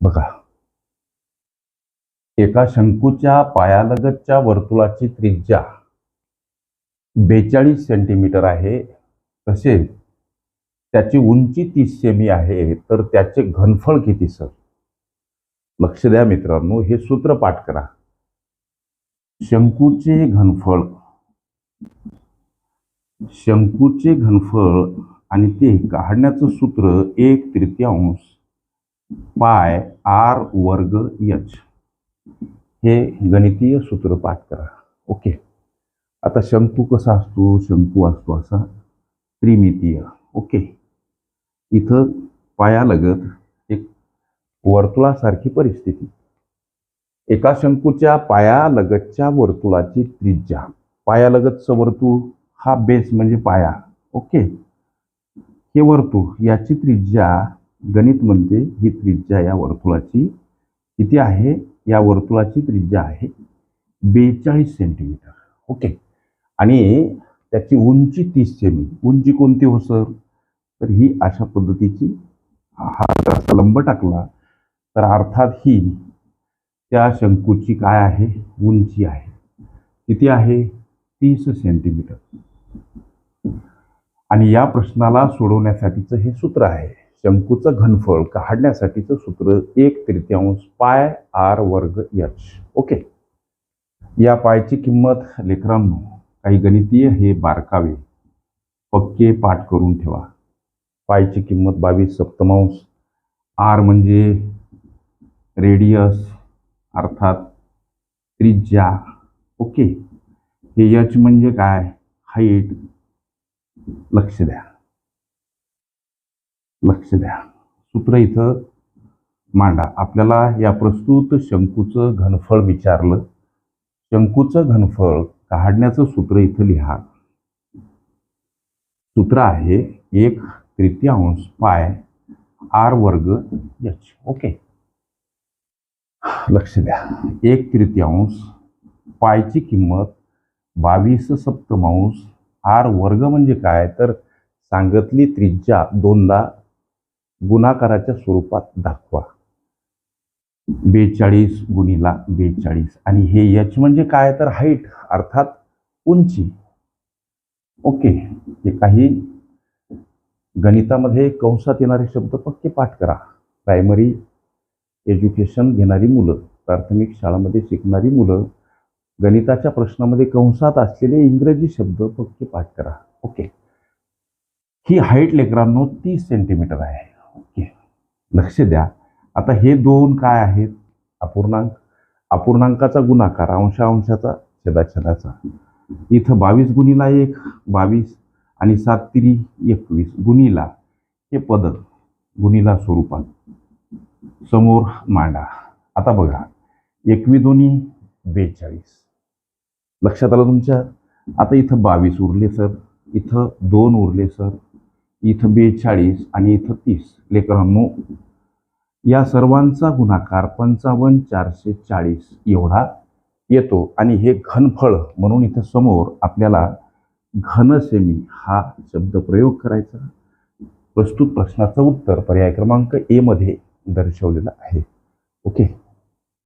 बघा. एका शंकूच्या पायालगतच्या वर्तुळाची त्रिज्या बेचाळीस सेंटीमीटर आहे. तसेच त्याची उंची तीस सेमी आहे तर त्याचे घनफळ किती सर? लक्ष द्या मित्रांनो हे सूत्र पाठ करा. शंकूचे घनफळ शंकूचे घनफळ आणि ते काढण्याचं सूत्र एक तृतीयांश पाय आर वर्ग यच. हे गणितीय सूत्र पाठ करा. ओके. आता शंकू कसा असतो? शंकू असतो असा त्रिमितीय. ओके. इथं पायालगत एक वर्तुळासारखी परिस्थिती. एका शंकूच्या पायालगतच्या वर्तुळाची त्रिज्या. पायालगतचं वर्तुळ हा बेस म्हणजे पाया. ओके. हे वर्तुळ याची त्रिज्या गणित म्हणते ही त्रिज्या या वर्तुळाची. किती आहे? या वर्तुळाची त्रिज्या आहे बेचाळीस सेंटीमीटर. ओके. आणि त्याची उंची तीस सेमी. उंची कोणती हो सर? तर ही अशा पद्धतीची हा जर असा लंब टाकला. तर अर्थात ही त्या शंकूची काय आहे? उंची आहे. किती आहे? तीस सेंटीमीटर. आणि या प्रश्नाला सोडवण्यासाठीचं हे सूत्र आहे. शंकूचं घनफळ काढण्यासाठीचं सूत्र एक तृतीयांश पाय आर वर्ग यच. ओके. या पायची किंमत लेकरांनो काही गणितीय हे बारकावे. पक्के पाठ करून ठेवा. पायची किंमत बावीस सप्तमांश. आर म्हणजे रेडियस अर्थात त्रिज्या. ओके. हे यच म्हणजे काय? हाईट. लक्ष द्या. लक्ष द्या. सूत्र इथं मांडा. आपल्याला या प्रस्तुत शंकूचं घनफळ विचारलं. शंकूचं घनफळ काढण्याचं सूत्र इथं लिहा. सूत्र आहे एक तृतीयांश पाय आर वर्ग एच ओके. लक्ष द्या. एक तृतीयांश पायची किंमत बावीस सप्तमांश आर वर्ग म्हणजे काय? तर सांगतली त्रिज्या दोनदा गुणाकाराच्या स्वरूपात दाखवा. बेचाळीस गुणीला बेचाळीस. आणि हे यच म्हणजे काय? तर हाईट अर्थात उंची. ओके हे काही गणितामध्ये कंसात येणारे शब्द पक्के पाठ करा. प्रायमरी एज्युकेशन घेणारी मुलं प्राथमिक शाळामध्ये शिकणारी मुलं गणिताच्या प्रश्नामध्ये कंसात असलेले इंग्रजी शब्द पक्के पाठ करा. ओके ही हाईट लेकरांनो तीस सेंटीमीटर आहे. लक्ष द्या. आता हे दोन काय आहेत? अपूर्णांक. अपूर्णांकाचा गुणाकार अंशांशाचा छेदाछेदाचा. इथं बावीस गुणीला एक बावीस आणि सात तिरी एकवीस. गुणीला हे पद गुणीला स्वरूपात. समोर मांडा. आता बघा. एकवी दोन्ही बेचाळीस. लक्षात आलं तुमच्या? आता इथं बावीस उरले सर. इथं दोन उरले सर. इथं बेचाळीस आणि इथं तीस. लेकरांनो या सर्वांचा गुणाकार पंचावन्न चारशे चाळीस एवढा येतो आणि हे घनफळ म्हणून इथं समोर आपल्याला घनसेमी हा शब्द प्रयोग करायचा. प्रस्तुत प्रश्नाचं उत्तर पर्याय क्रमांक ए मध्ये दर्शवलेलं आहे. ओके?